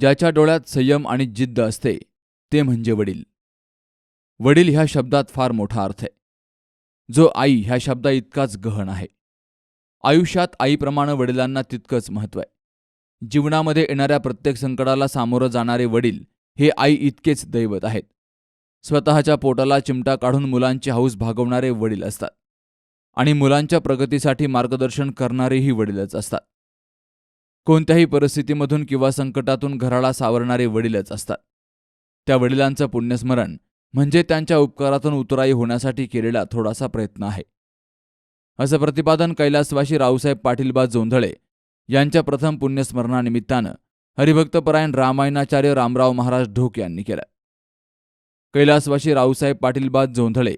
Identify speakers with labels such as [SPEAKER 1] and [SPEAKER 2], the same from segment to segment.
[SPEAKER 1] ज्याच्या डोळ्यात संयम आणि जिद्द असते ते म्हणजे वडील. वडील ह्या शब्दात फार मोठा अर्थ आहे. जो आई ह्या शब्दा इतकाच गहन आहे. आयुष्यात आईप्रमाणे वडिलांना तितकंच महत्त्व आहे. जीवनामध्ये येणाऱ्या प्रत्येक संकटाला सामोरं जाणारे वडील हे आई इतकेच दैवत आहेत. स्वतःच्या पोटाला चिमटा काढून मुलांची हौस भागवणारे वडील असतात. आणि मुलांच्या प्रगतीसाठी मार्गदर्शन करणारेही वडीलच असतात. कोणत्याही परिस्थितीमधून किंवा संकटातून घराला सावरणारे वडीलच असतात. त्या वडिलांचं पुण्यस्मरण म्हणजे त्यांच्या उपकारातून उतराई होण्यासाठी केलेला थोडासा प्रयत्न आहे. असं प्रतिपादन कैलासवाशी रावसाहेब पाटीलबा जोंधळे यांच्या प्रथम पुण्यस्मरणानिमित्तानं हरिभक्तपरायण रामायणाचार्य रामराव महाराज ढोक यांनी केलं. कैलासवाशी रावसाहेब पाटीलबा जोंधळे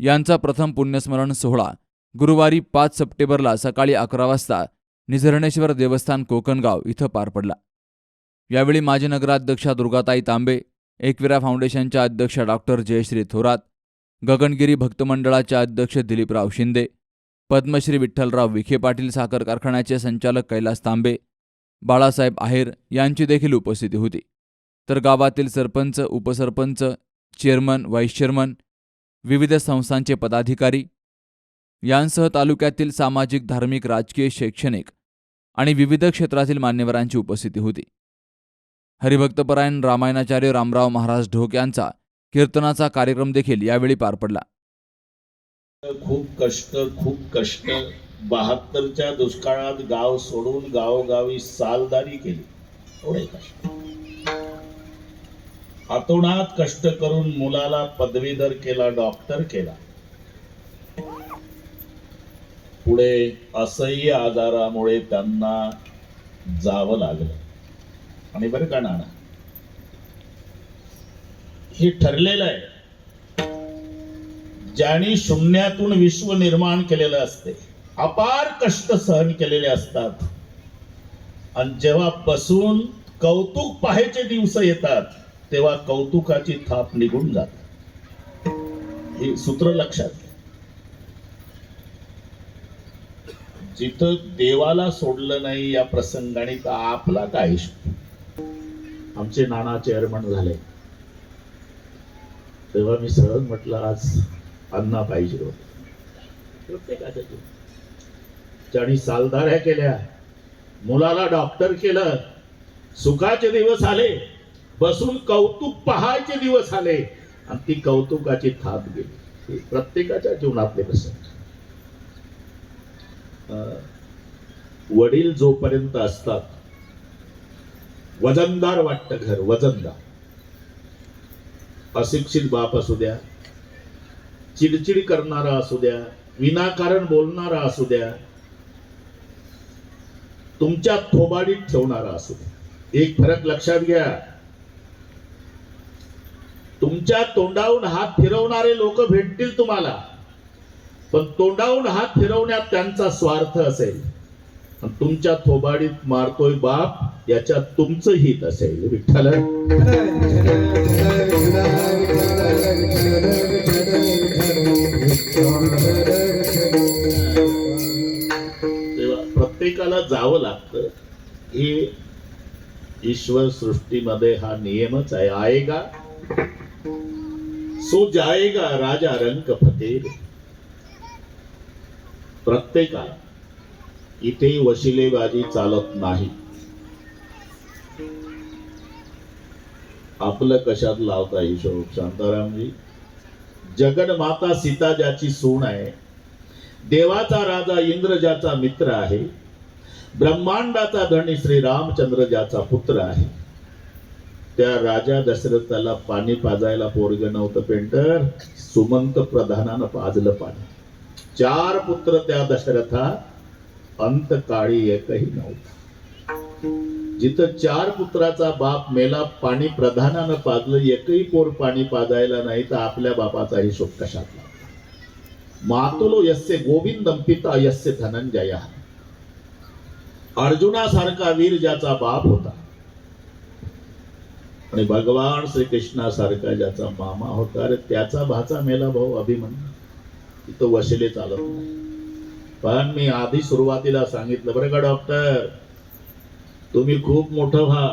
[SPEAKER 1] यांचा प्रथम पुण्यस्मरण सोहळा गुरुवारी पाच सप्टेंबरला सकाळी अकरा वाजता निझरणेश्वर देवस्थान कोकणगाव इथं पार पडला. यावेळी माजी नगराध्यक्षा दुर्गाताई तांबे एकविरा फाउंडेशनच्या अध्यक्ष डॉक्टर जयश्री थोरात गगनगिरी भक्त मंडळाचे अध्यक्ष दिलीपराव शिंदे पद्मश्री विठ्ठलराव विखे पाटील साखर कारखान्याचे संचालक कैलास तांबे बाळासाहेब आहेर यांची देखील उपस्थिती होती. तर गावातील सरपंच उपसरपंच चेअरमन व्हाईस चेअरमन विविध संस्थांचे पदाधिकारी यांसह तालुक्यातील सामाजिक धार्मिक राजकीय शैक्षणिक आणि विविध क्षेत्रातील मान्यवरांची उपस्थिती होती. हरिभक्तपरायण रामायणाचार्य रामराव महाराज ढोक यांचा कीर्तनाचा कार्यक्रम देखील यावेळी पार पडला.
[SPEAKER 2] खूप कष्ट खूप कष्ट. बहात्तरच्या दुष्काळात गाव सोडून गावोगावी सालदारी केली. एवढे कष्ट. अतोनात कष्ट करून मुलाला पदवीधर केला डॉक्टर केला. पुढे असह्य आजारामुळे त्यांना जावं लागलं. आणि बरं का नाणं हे ठरलेलं आहे. ज्यांनी शून्यातून विश्व निर्माण केलेलं असते अपार कष्ट सहन केलेले असतात. आणि जेव्हा बसून कौतुक पाहायचे दिवस येतात तेव्हा कौतुकाची थाप निघून जाते. हे सूत्र लक्षात जिथं देवाला सोडलं नाही या प्रसंगाने तर आपला काय आमचे नाना चेअरमन झाले. तेव्हा मी सहज म्हटलं आज अन्ना पाहिजे होत. प्रत्येकाच्या ज्यांनी सालदाऱ्या केल्या मुलाला डॉक्टर केलं सुखाचे दिवस आले बसून कौतुक पहायचे दिवस आले आणि ती कौतुकाची थाप गेली. प्रत्येकाच्या जीवनातले प्रसंग. वडील जोपर्यंत असतात वजनदार वाटतं घर वजनदार. अशिक्षित बाप असू द्या चिडचिड करणारा असू द्या विनाकारण बोलणारा असू द्या तुमच्या थोबाडीत ठेवणारा असू द्या. एक फरक लक्षात घ्या. तुमच्या तोंडावून हात फिरवणारे लोक भेटतील तुम्हाला. पण तोंडावून हात फिरवण्यात त्यांचा स्वार्थ असेल. तुमच्या थोबाडीत मारतोय बाप याच्यात तुमचं हित असेल. विठ्ठल. तेव्हा प्रत्येकाला जावं लागतं. हे ईश्वर सृष्टीमध्ये हा नियमच आहे. आएगा सो जाएगा राजा रंग फतेर प्रत्येकाला इथे वशिलेबाजी चालत नाही. आपलं कशात लावता हिशोब शांतारामजी जगन्माता सीता ज्याची सून आहे देवाचा राजा इंद्र ज्याचा मित्र आहे ब्रह्मांडाचा धनी श्री रामचंद्र ज्याचा पुत्र आहे. त्या राजा दशरथाला पाणी पाजायला पोरग नव्हतं पेंटर. सुमंत प्रधानानं पाजलं पाणी. चार पुत्र त्या दशरथा अंतकाळी एकही नव्हता. जिथं चार पुत्राचा बाप मेला पाणी प्रधानानं पाजलं एकही पोर पाणी पाजायला नाही तर आपल्या बापाचा हिशोब कशात मातुलो यस्य गोविंदम पिता यस्य धनंजय. अर्जुनासारखा वीर ज्याचा बाप होता. आणि भगवान श्रीकृष्णासारखा ज्याचा मामा होता अरे त्याचा भाचा मेला भाऊ अभिमन्यू. तिथं वशिले चालत नाही पण मी आधी सुरुवातीला सांगितलं बरं का डॉक्टर? तुम्ही खूप मोठं व्हा.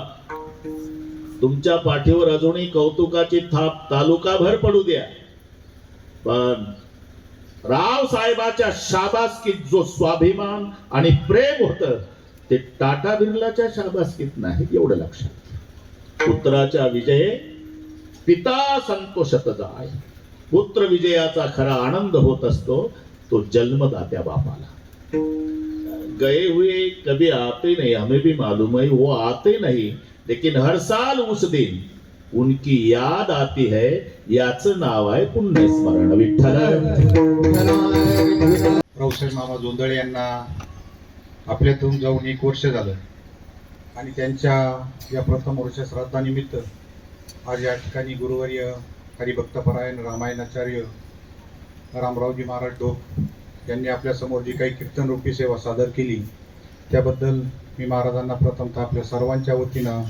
[SPEAKER 2] तुमच्या पाठीवर अजूनही कौतुकाची थाप तालुकाभर पडू द्या. पण राव साहेबाच्या शाबासकीत जो स्वाभिमान आणि प्रेम होत ते टाटा बिर्लाच्या शाबासकीत नाही एवढं लक्षात. पुत्राच्या विजय पिता संतोषत जाय पुत्र विजयाचा खरा आनंद होत असतो तो जन्मदात्या बापाला. गए हुए कभी आते नहीं हमें भी मालूम है वो आते नहीं लेकिन हर साल उस दिन उनकी याद आती है याच नाव आहे पुण्यस्मरण विठ्ठल.
[SPEAKER 3] रावसाहेब मामा जोंदळे यांना आपल्यातून जाऊन एक वर्ष झालं. आणि त्यांच्या या प्रथम वर्ष श्राद्धानिमित्त आज या ठिकाणी गुरुवर्य हरिभक्तपरायण रामायणाचार्य रामरावजी महाराज डोक यांनी आपल्यासमोर जी काही कीर्तनरूपी सेवा सादर केली त्याबद्दल मी महाराजांना प्रथमतः आपल्या सर्वांच्या वतीनं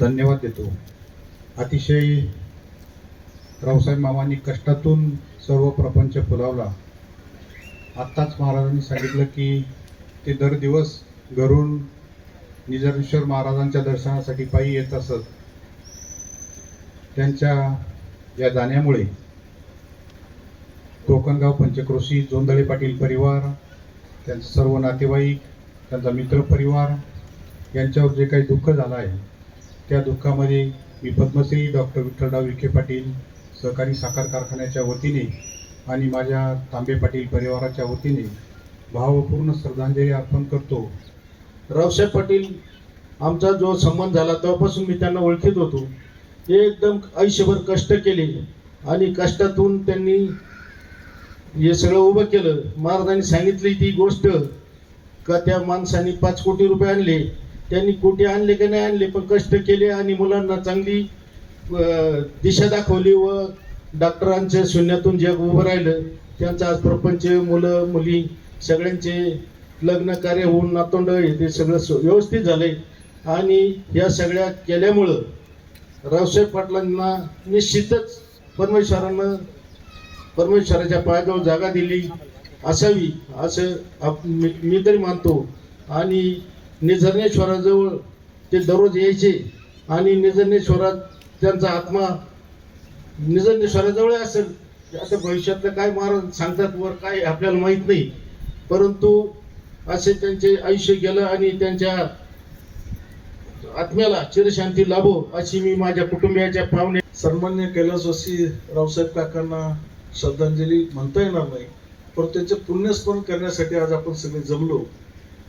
[SPEAKER 3] धन्यवाद देतो. अतिशय रावसाहेब मामांनी कष्टातून सर्व प्रपंच फुलावला. आत्ताच महाराजांनी सांगितलं की ते दर दिवस घरून निजरेश्वर महाराजांच्या दर्शनासाठी पायी येत असत. त्यांच्या या जाण्यामुळे कोकणगाव पंचक्रोशी जोंदळे पाटील परिवार त्यांचे सर्व नातेवाईक त्यांचा मित्र परिवार यांच्यावर जे काही दुःख झालं आहे त्या दुःखामध्ये मी पद्मश्री डॉक्टर विठ्ठलराव विखे पाटील सहकारी साखर कारखान्याच्या वतीने आणि माझ्या तांबे पाटील परिवाराच्या वतीने भावपूर्ण श्रद्धांजली अर्पण करतो.
[SPEAKER 4] रावसाहेब पाटील आमचा जो संबंध झाला तेव्हापासून मी त्यांना ओळखीत होतो. ते एकदम आयुष्यभर कष्ट केले आणि कष्टातून त्यांनी हे सगळं उभं केलं. महाराजांनी सांगितली ती गोष्ट का त्या माणसाने पाच कोटी रुपये आणले. त्यांनी कोटी आणले का नाही आणले पण कष्ट केले आणि मुलांना चांगली दिशा दाखवली व डॉक्टरांच्या शून्यातून जग उभं राहिलं त्यांचं आज प्रपंच मुलं मुली सगळ्यांचे लग्न कार्य होऊन नातोंड हे ते सगळं व्यवस्थित झालंय. आणि या सगळ्या केल्यामुळं रावसाहेब पाटलांना निश्चितच परमेश्वरानं परमेश्वराच्या पायाजवळ जागा दिली असावी असं आप- मी मी तरी मानतो. आणि निझरणेश्वराजवळ ते दररोज यायचे. आणि निझर्णेश्वरात त्यांचा आत्मा निझर्णेश्वराजवळ असेल. आता भविष्यातलं काय महाराज सांगतात वर काय आपल्याला माहीत नाही. परंतु असे त्यांचे आयुष्य गेलं आणि त्यांच्या आत्म्याला चिरशांती लाभो अशी मी माझ्या कुटुंबियाच्या पाहुणे
[SPEAKER 5] सन्मान्य कैलासवासी रावसाहेब काकांना श्रद्धांजली म्हणता येणार नाही पण त्यांचे पुण्यस्मरण करण्यासाठी आज आपण सगळे जमलो.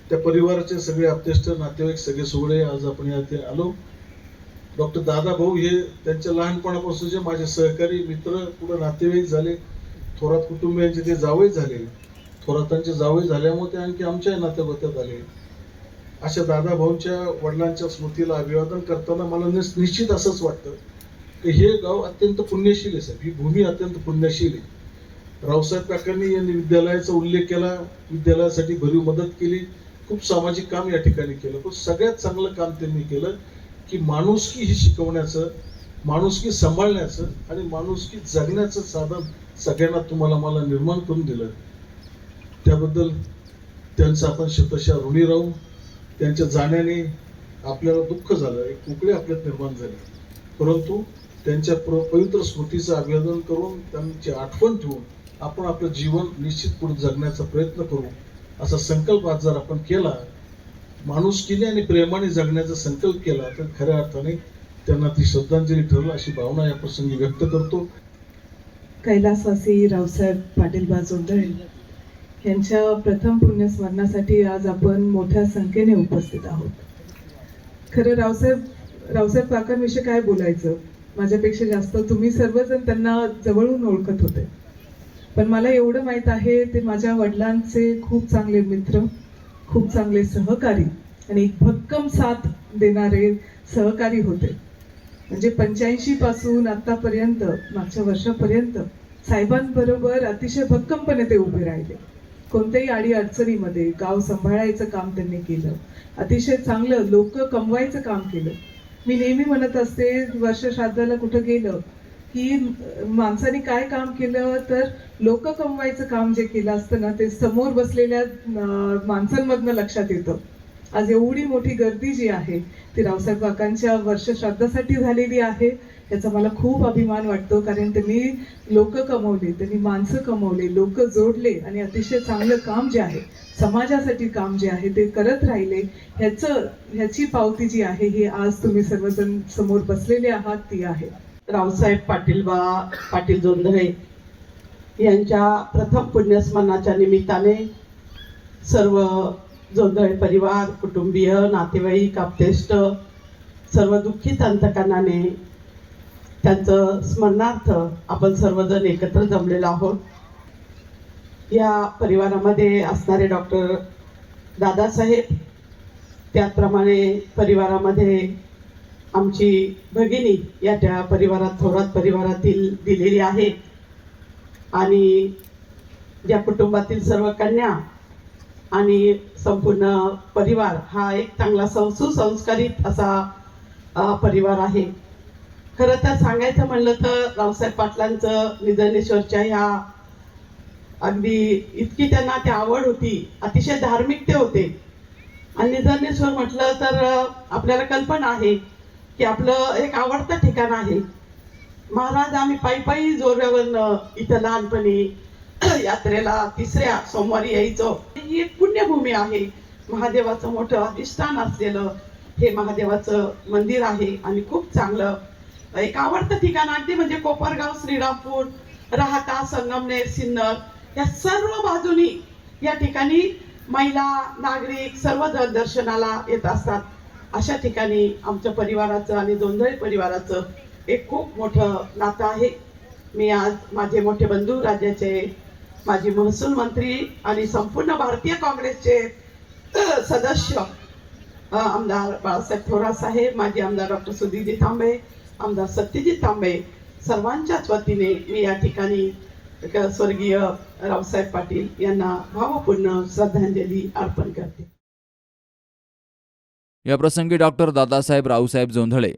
[SPEAKER 5] त्या परिवाराचे सगळे आप्तेष्ट नातेवाईक सगळे सोहळे आज आपण या इथे आलो. डॉक्टर दादा भाऊ हे त्यांच्या लहानपणापासूनचे माझे सहकारी मित्र पुढे नातेवाईक झाले थोरात कुटुंबियांचे ते जावई झाले. थोरातांचे जावई झाल्यामुळे ते आणखी आमच्या नात्याबद्दल आले. अशा दादा भाऊंच्या वडिलांच्या स्मृतीला अभिवादन करताना मला निश्चित असंच वाटतं की हे गाव अत्यंत पुण्यशील आहे साहेब. ही भूमी अत्यंत पुण्यशील आहे. रावसाहेब काकांनी या विद्यालयाचा उल्लेख केला विद्यालयासाठी भरीव मदत केली खूप सामाजिक काम या ठिकाणी केलं. पण सगळ्यात चांगलं काम त्यांनी केलं की माणुसकी ही शिकवण्याचं माणुसकी सांभाळण्याचं आणि माणुसकी जगण्याचं साधन सगळ्यांना तुम्हाला मला निर्माण करून दिलं. त्याबद्दल त्यांचं आपण शतशा ऋणी राहू. त्यांच्या जाण्याने आपल्याला दुःख झालं एक उकळी आपल्यात निर्माण झाली. परंतु त्यांच्या प्र पवित्र स्मृतीचं अभिवादन करून त्यांची आठवण ठेवून आपण आपलं जीवन निश्चित पुढे जगण्याचा प्रयत्न करू असा संकल्प आज जर आपण केला माणुसकीने आणि प्रेमाने जगण्याचा संकल्प केला तर खऱ्या अर्थाने त्यांना ती श्रद्धांजली ठरेल अशी भावना या प्रसंगी व्यक्त करतो.
[SPEAKER 6] कैलासवासी रावसाहेब पाटील बाजोंदळे यांच्या प्रथम पुण्यस्मरणासाठी आज आपण मोठ्या संख्येने उपस्थित आहोत. खरं रावसाहेब रावसाहेब काकांविषयी काय बोलायचं? माझ्यापेक्षा जास्त तुम्ही सर्वजण त्यांना जवळून ओळखत होते. पण मला एवढं माहीत आहे ते माझ्या वडिलांचे खूप चांगले मित्र खूप चांगले सहकारी आणि एक भक्कम साथ देणारे सहकारी होते. म्हणजे पंच्याऐंशी पासून आतापर्यंत मागच्या वर्षापर्यंत साहेबांबरोबर अतिशय भक्कमपणे ते उभे राहिले. कोणत्याही आडी अडचणीमध्ये गाव सांभाळायचं काम त्यांनी केलं. अतिशय चांगलं लोक कमवायचं काम केलं. मी नेहमी म्हणत असते वर्ष श्राद्धाला कुठं गेलं की माणसाने काय काम केलं तर लोक कमवायचं काम जे केलं असतं ना ते समोर बसलेल्या माणसांमधनं लक्षात येतं. आज एवढी मोठी गर्दी जी आहे ती रावसाहेब काकांच्या वर्ष श्राद्धासाठी झालेली आहे. याचा मला खूप अभिमान वाटतो कारण त्यांनी लोक कमवले त्यांनी माणसं कमवले लोक जोडले आणि अतिशय चांगलं काम जे आहे समाजासाठी काम जे आहे ते करत राहिले. ह्याचं ह्याची पावती जी आहे ही आज तुम्ही सर्वजण समोर बसलेले आहात ती आहे.
[SPEAKER 7] रावसाहेब पाटील बा पाटील जोंधळे यांच्या प्रथम पुण्यस्मरणाच्या निमित्ताने सर्व जोंधळे परिवार कुटुंबीय नातेवाईक आपतेष्ट सर्व दुःखी अंतकरणाने त्यांचं स्मरणार्थ आपण सर्वजण एकत्र जमलेलो आहोत. या परिवारामध्ये असणारे डॉक्टर दादासाहेब त्याचप्रमाणे परिवारामध्ये आमची भगिनी या त्या परिवारात थोरात परिवारातील दिलेली आहे. आणि ज्या कुटुंबातील सर्व कन्या आणि संपूर्ण परिवार हा एक चांगला सं सुसंस्कारित असा परिवार आहे. खरं तर सांगायचं म्हणलं तर रावसाहेब पाटलांचं निधनेश्वरच्या ह्या अगदी इतकी त्यांना ती आवड होती अतिशय धार्मिक ते होते. आणि निधनेश्वर म्हटलं तर आपल्याला कल्पना आहे की आपलं एक आवडतं ठिकाण आहे. महाराज आम्ही पायी पायी जोरावर इथं लहानपणी यात्रेला तिसऱ्या सोमवारी यायचो. ही एक पुण्यभूमी आहे. महादेवाचं मोठं अधिष्ठान असलेलं हे महादेवाचं मंदिर आहे आणि खूप चांगलं. एक आवडतं ठिकाण अगदी म्हणजे कोपरगाव श्रीरामपूर राहता संगमनेर सिन्नर या सर्व बाजूनी या ठिकाणी महिला नागरिक सर्वजण दर्शनाला येत असतात. अशा ठिकाणी आमच्या परिवाराचं आणि दोंधळे परिवाराचं एक खूप मोठं नातं आहे. मी आज माझे मोठे बंधू राज्याचे माजी महसूल मंत्री आणि संपूर्ण भारतीय काँग्रेसचे सदस्य आमदार बाळासाहेब थोरात साहेब माजी आमदार डॉक्टर सुधीरजी तांबे आमदार सत्यजित तांबे सर्वांच्याच वतीने मी या ठिकाणी स्वर्गीय रावसाहेब पाटील यांना भावपूर्ण श्रद्धांजली अर्पण करते.
[SPEAKER 1] याप्रसंगी डॉक्टर दादासाहेब रावसाहेब जोंधळे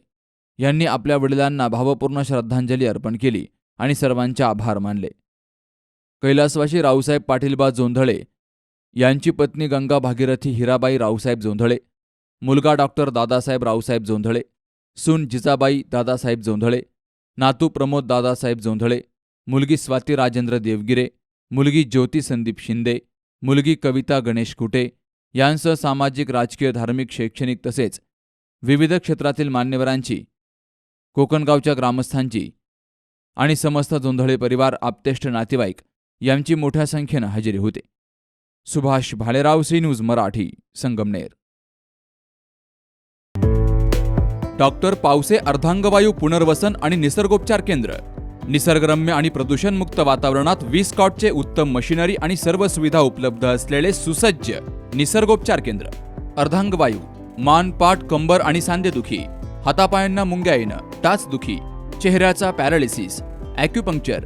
[SPEAKER 1] यांनी आपल्या वडिलांना भावपूर्ण श्रद्धांजली अर्पण केली आणि सर्वांचे आभार मानले. कैलासवाशी रावसाहेब पाटीलबा जोंधळे यांची पत्नी गंगा भागीरथी हिराबाई रावसाहेब जोंधळे मुलगा डॉक्टर दादासाहेब रावसाहेब जोंधळे सून जिजाबाई दादासाहेब जोंधळे नातू प्रमोद दादासाहेब जोंधळे मुलगी स्वाती राजेंद्र देवगिरे मुलगी ज्योती संदीप शिंदे मुलगी कविता गणेश कुटे यांसह सामाजिक राजकीय धार्मिक शैक्षणिक तसेच विविध क्षेत्रातील मान्यवरांची कोकणगावच्या ग्रामस्थांची आणि समस्त जोंधळे परिवार आप्तेष्ट नातेवाईक यांची मोठ्या संख्येनं हजेरी होते. Subhash Bhalerao C news Marathi Sangamner. Doctor Pawase अर्धांगवायू पुनर्वसन आणि निसर्गोपचार केंद्र. निसर्गरम्य आणि प्रदूषणमुक्त वातावरणात वीस कॉटचे उत्तम मशिनरी आणि सर्व सुविधा उपलब्ध असलेले सुसज्ज निसर्गोपचार केंद्र. अर्धांगवायू मान पाठ कंबर आणि सांधेदुखी हातापायांना मुंग्या येणं टाचदुखी चेहऱ्याचा पॅरालिसिस ॲक्युपंक्चर